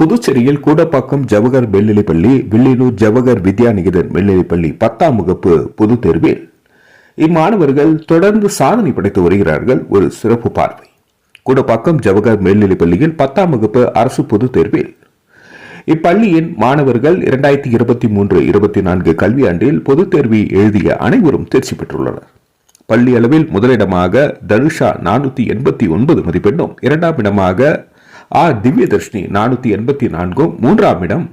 புதுச்சேரியில் கூடப்பாக்கம் ஜவஹர் மேல்நிலைப்பள்ளி வில்லியனூர் ஜவஹர் வித்யாநிகேதன் மேல்நிலைப்பள்ளி பத்தாம் வகுப்பு பொதுத் தேர்வில் இம்மாணவர்கள் தொடர்ந்து சாதனை படைத்து வருகிறார்கள். ஒரு சிறப்பு பார்வை. கூடப்பாக்கம் ஜவஹர் மேல்நிலைப்பள்ளியில் பத்தாம் வகுப்பு அரசு பொதுத் தேர்வில் இப்பள்ளியின் மாணவர்கள் இரண்டாயிரத்தி இருபத்தி மூன்று இருபத்தி நான்கு கல்வியாண்டில் பொதுத் தேர்வை எழுதிய அனைவரும் தேர்ச்சி பெற்றுள்ளனர். பள்ளி அளவில் முதலிடமாக தனுஷா நானூத்தி எண்பத்தி ஒன்பது மதிப்பெண்ணும் இரண்டாம் இடமாக ஆர் திவ்யதர்ஷினி நானூற்றி எண்பத்தி நான்கும் மூன்றாம் இடம்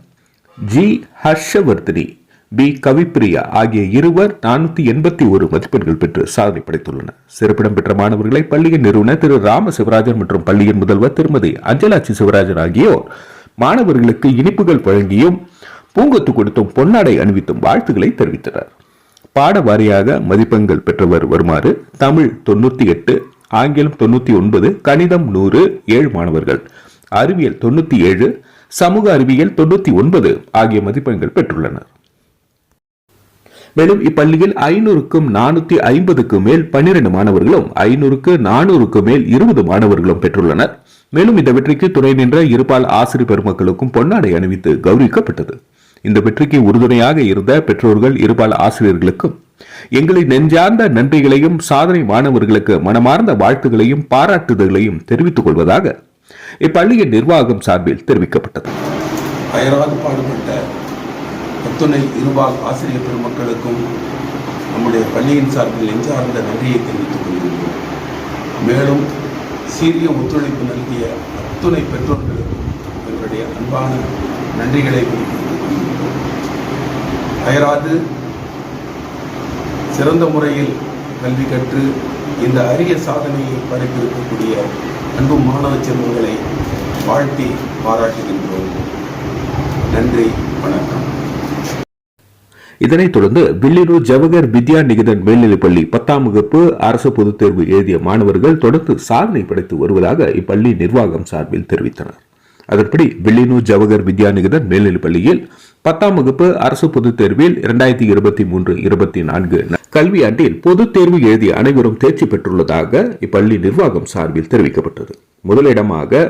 ஜி ஹர்ஷவர்தினி பி கவிப்பிரியா ஆகிய இருவர் நானூற்றி எண்பத்தி ஒரு மதிப்பெண்கள் பெற்று சாதனை படைத்துள்ளனர். சிறப்பிடம் பெற்ற மாணவர்களை பள்ளியின் நிறுவனர் திரு ராம சிவராஜன் மற்றும் பள்ளியின் முதல்வர் திருமதி அஞ்சலாட்சி சிவராஜன் ஆகியோர் மாணவர்களுக்கு இனிப்புகள் வழங்கியும் பூங்கொத்து கொடுத்தும் பொன்னாடை அணிவித்தும் வாழ்த்துக்களை தெரிவித்தனர். பாட வாரியாக மதிப்பெண்கள் பெற்றவர் வருமாறு தமிழ் தொண்ணூற்றி எட்டு ஆங்கிலம் தொண்ணூற்றி ஒன்பது கணிதம் நூறு ஏழு மாணவர்கள் அறிவியல் தொண்ணூத்தி ஏழு சமூக அறிவியல் தொண்ணூத்தி ஒன்பது ஆகிய மதிப்பெண்கள் பெற்றுள்ளனர் மேலும் இப்பள்ளியில் ஐநூறுக்கும் நானூத்தி ஐம்பதுக்கு மேல் பன்னிரண்டு மாணவர்களும் ஐநூறுக்கு நானூறுக்கு மேல் இருபது மாணவர்களும் பெற்றுள்ளனர். மேலும் இந்த வெற்றிக்கு துணை நின்ற இருபால் ஆசிரியர் பெருமக்களுக்கும் பொன்னாடை அணிவித்து கௌரவிக்கப்பட்டது. இந்த வெற்றிக்கு உறுதுணையாக இருந்த பெற்றோர்கள் இருபால் ஆசிரியர்களுக்கும் எங்களை நெஞ்சார்ந்த நன்றிகளையும் சாதனை மாணவர்களுக்கு மனமார்ந்த வாழ்த்துகளையும் பாராட்டுதல்களையும் தெரிவித்துக் கொள்வதாக இப்பள்ளியின் நிர்வாகம் சார்பில் தெரிவிக்கப்பட்டது. அயராது பாடுபட்ட அத்துணை இருபால் ஆசிரியர் பெருமக்களுக்கும் நம்முடைய பள்ளியின் சார்பில் நெஞ்சார்ந்த நன்றியை தெரிவித்துக் கொள்கின்றோம். மேலும் சீரிய ஒத்துழைப்பு நல்கிய அத்துணை பெற்றோர்களுக்கும் எங்களுடைய அன்பான நன்றிகளை அயராது சிறந்த முறையில் கல்வி கற்று இந்த அரிய சாதனையை படைத்திருக்கக்கூடிய அன்பு மாணவ செல்வங்களை வாழ்த்தி பாராட்டுகின்றோம். நன்றி வணக்கம். இதனைத் தொடர்ந்து வில்லியனூர் ஜவஹர் வித்யா நிகேதன் மேல்நிலைப்பள்ளி பத்தாம் வகுப்பு அரசு பொதுத் தேர்வு எழுதிய மாணவர்கள் தொடர்ந்து சாதனை படைத்து வருவதாக இப்பள்ளி நிர்வாகம் சார்பில் தெரிவித்தனர். அதன்படி வில்லியனூர் ஜவஹர் வித்யா நிகேதன் மேல்நிலைப்பள்ளியில் பத்தாம் வகுப்பு அரசு பொதுத் தேர்வில் இரண்டாயிரத்தி இருபத்தி மூன்று இருபத்தி நான்கு கல்வியாண்டில் பொதுத் தேர்வு எழுதிய அனைவரும் தேர்ச்சி பெற்றுள்ளதாக இப்பள்ளி நிர்வாகம் சார்பில் தெரிவிக்கப்பட்டது. முதலிடமாக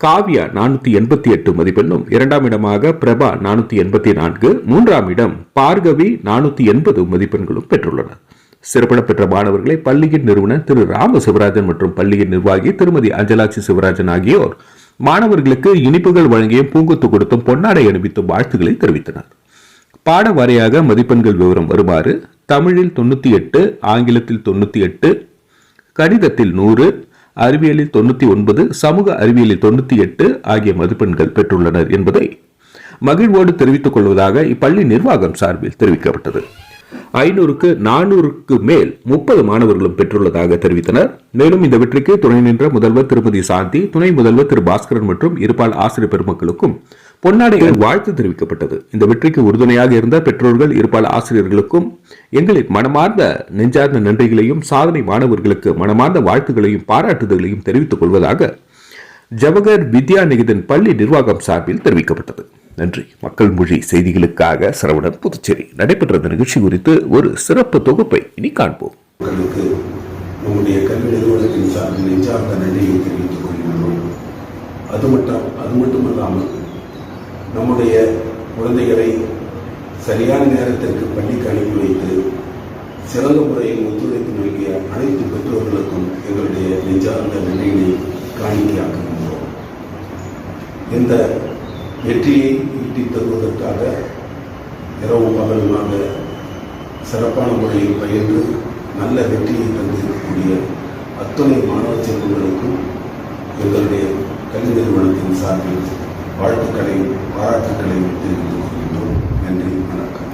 காவ்யா நானூத்தி எண்பத்தி எட்டு மதிப்பெண்ணும் இரண்டாம் இடமாக பிரபா நானூத்தி எண்பத்தி நான்கு மூன்றாம் இடம் பார்கவி நானூத்தி எண்பது மதிப்பெண்களும் பெற்றுள்ளனர் சிறப்பிடம் பெற்ற மாணவர்களை பள்ளியின் நிறுவனர் திரு ராம சிவராஜன் மற்றும் பள்ளியின் நிர்வாகி திருமதி அஞ்சலாட்சி சிவராஜன் ஆகியோர் மாணவர்களுக்கு இனிப்புகள் வழங்கியும் பூங்கொத்து கொடுத்தும் பொன்னாடை அணிவித்தும் வாழ்த்துக்களை தெரிவித்தனர். பாட வாரியாக மதிப்பெண்கள் விவரம் வருமாறு தமிழில் தொண்ணூத்தி எட்டு ஆங்கிலத்தில் தொண்ணூத்தி எட்டு கணிதத்தில் நூறு அறிவியலில் தொண்ணூத்தி ஒன்பது சமூக அறிவியலில் தொண்ணூத்தி எட்டு ஆகிய மதிப்பெண்கள் பெற்றுள்ளனர் என்பதை மகிழ்வோடு தெரிவித்துக் கொள்வதாக இப்பள்ளி நிர்வாகம் சார்பில் தெரிவிக்கப்பட்டது. ஐநூறுக்கு நானூறுக்கு மேல் முப்பது மாணவர்களும் பெற்றுள்ளதாக தெரிவித்தனர். மேலும் இந்த வெற்றிக்கு துணை நின்ற முதல்வர் திருமதி சாந்தி துணை முதல்வர் திரு பாஸ்கரன் மற்றும் இருபால் ஆசிரியர் பெருமக்களுக்கும் பொன்னாடைகள் வாழ்த்து தெரிவிக்கப்பட்டது. இந்த வெற்றிக்கு உறுதுணையாக இருந்த பெற்றோர்கள் இருபால் ஆசிரியர்களுக்கும் எங்களின் மனமார்ந்த நெஞ்சார்ந்த நன்றிகளையும் சாதனை மாணவர்களுக்கு மனமார்ந்த வாழ்த்துகளையும் பாராட்டுதல்களையும் தெரிவித்துக் கொள்வதாக ஜவஹர் வித்யாநிகிதன் பள்ளி நிர்வாகம் சார்பில் தெரிவிக்கப்பட்டது. நன்றி. மக்கள் மொழி செய்திகளுக்காக சரவணன் புதுச்சேரி. நடைபெற்ற இந்த நிகழ்ச்சி குறித்து ஒரு சிறப்பு தொகுப்பை இனி காண்போம். உங்களுக்கு நம்முடைய கல்வி நிறுவனத்தின் சார்பில் நெஞ்சார்ந்த நன்றியை தெரிவித்துக் கொள்கின்றோம். அது மட்டும் அது மட்டுமல்லாமல் நம்முடைய குழந்தைகளை சரியான நேரத்திற்கு பள்ளிக்கு அனுப்பி வைத்து சிறந்த முறையில் ஒத்துழைப்பு நல்கிய அனைத்து பெற்றோர்களுக்கும் எங்களுடைய நெஞ்சார்ந்த நன்றியினை காணிக்கையாக்குகின்றோம் இந்த வெற்றியை ஈட்டித் தருவதற்காக இரவு பகலுமாக சிறப்பான முறையில் பயின்று நல்ல வெற்றியை தந்திருக்கக்கூடிய அத்துணை மாணவ செல்வங்களுக்கும் எங்களுடைய கல்வி நிறுவனத்தின் சார்பில் வாழ்த்துக்களையும் பாராட்டுக்களையும் தெரிவித்துக் கொள்கின்றோம். நன்றி வணக்கம்.